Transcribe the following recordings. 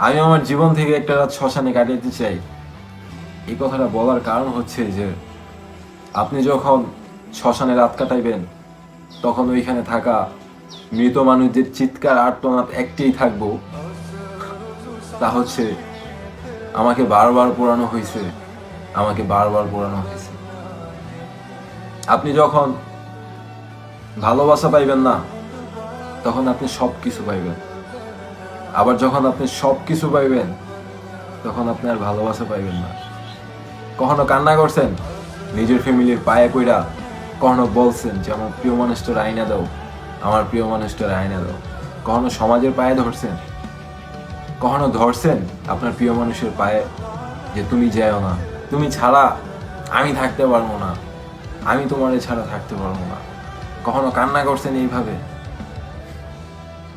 আমি আমার জীবন থেকে একটা রাত শ্মশানে কাটাতে চাই। এই কথাটা বলার কারণ হচ্ছে যে, আপনি যখন শ্মশানে রাত কাটাইবেন, তখন ওইখানে থাকা মৃত মানুষদের চিৎকার, আর্তনাদ একটাই থাকব। তা হচ্ছে, আমাকে বারবার পোড়ানো হয়েছে, আমাকে বারবার পোড়ানো হয়েছে। আপনি যখন ভালোবাসা পাইবেন না, তখন আপনি সব কিছু পাইবেন। আবার যখন আপনি সব কিছু পাইবেন, তখন আপনি আর ভালোবাসা পাইবেন না। কখনো কান্না করছেন, নিজের ফ্যামিলির পায়ে কইরা কখনো বলছেন যে, আমার প্রিয় মানুষটার আইনা দাও, আমার প্রিয় মানুষটার আইনা দাও। কখনো সমাজের পায়ে ধরছেন, কখনো ধরছেন আপনার প্রিয় মানুষের পায়ে যে, তুমি যাও না, তুমি ছাড়া আমি থাকতে পারব না, আমি তোমার ছাড়া থাকতে পারব না। কখনো কান্না করছেন এইভাবে?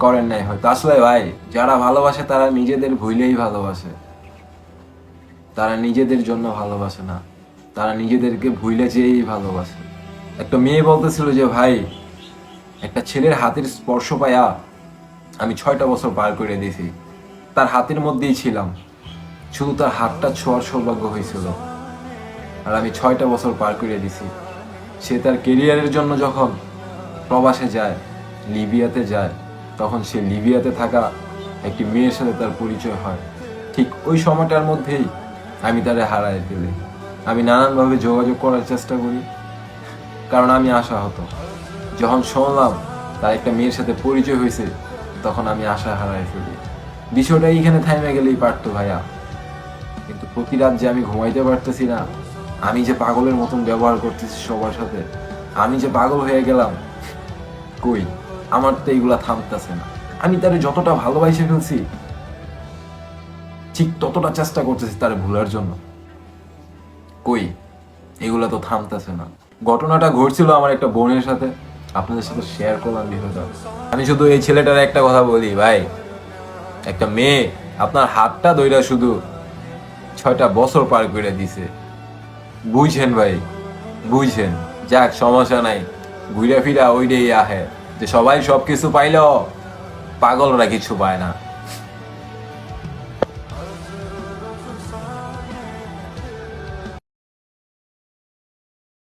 করেন নাই হয়তো। আসলে ভাই, যারা ভালোবাসে তারা নিজেদের ভুলেই ভালোবাসে। তারা নিজেদের জন্য ভালোবাসে না। তারা নিজেদেরকে ভুলে যেয়েই ভালোবাসে। একটা মেয়ে বলতেছিল যে, ভাই, একটা ছেলের হাতের স্পর্শ পায়া আমি ছয়টা বছর পার করে দিয়েছি। তার হাতের মধ্যেই ছিলাম। শুধু তার হাতটা ছোঁয়ার সৌভাগ্য হয়েছিল। আর আমি ছয়টা বছর পার করে দিছি সে তার কেরিয়ারের জন্য যখন প্রবাসে যায়, লিবিয়াতে যায় তখন সে লিবিয়াতে থাকা একটি মেয়ের সাথে তার পরিচয় হয়। ঠিক ওই সময়টার মধ্যেই আমি তারে হারাই ফেলি। আমি নানানভাবে যোগাযোগ করার চেষ্টা করি, কারণ আমি আশা হতো যখন শুনলাম তার একটা মেয়ের সাথে পরিচয় হয়েছে, তখন আমি আশা হারাই ফেলি। বিষয়টা এইখানে থাইমে গেলেই পারতো ভাইয়া। কিন্তু প্রতি রাত যে আমি ঘুমাইতে পারতেছি না, আমি যে পাগলের মতন ব্যবহার করতেছি সবার সাথে, আমি যে পাগল হয়ে গেলাম, কই? আমার তো এইগুলা থামতেছে না। আমি তারে যতটা ভালোবাসে ফেলছি, ঠিক ততটা চেষ্টা করতেছি তারে ভুলার জন্য। কই? এগুলা তো থামতেছে না। ঘটনাটা ঘটছিল আমার একটা বোনের সাথে। আপনাদের সাথে শেয়ার করলাম আমি শুধু এই ছেলেটার একটা কথা বলি, ভাই। একটা মেয়ে আপনার হাতটা দইরা শুধু ছয়টা বছর পার করে দিছে। বুঝছেন ভাই? বুঝছেন? যাক, সমস্যা নাই। ঘুরে ফিরা ওইটাই আহে। সবাই সব কিছু পাইলেও পাগলরা কিছু পায় না।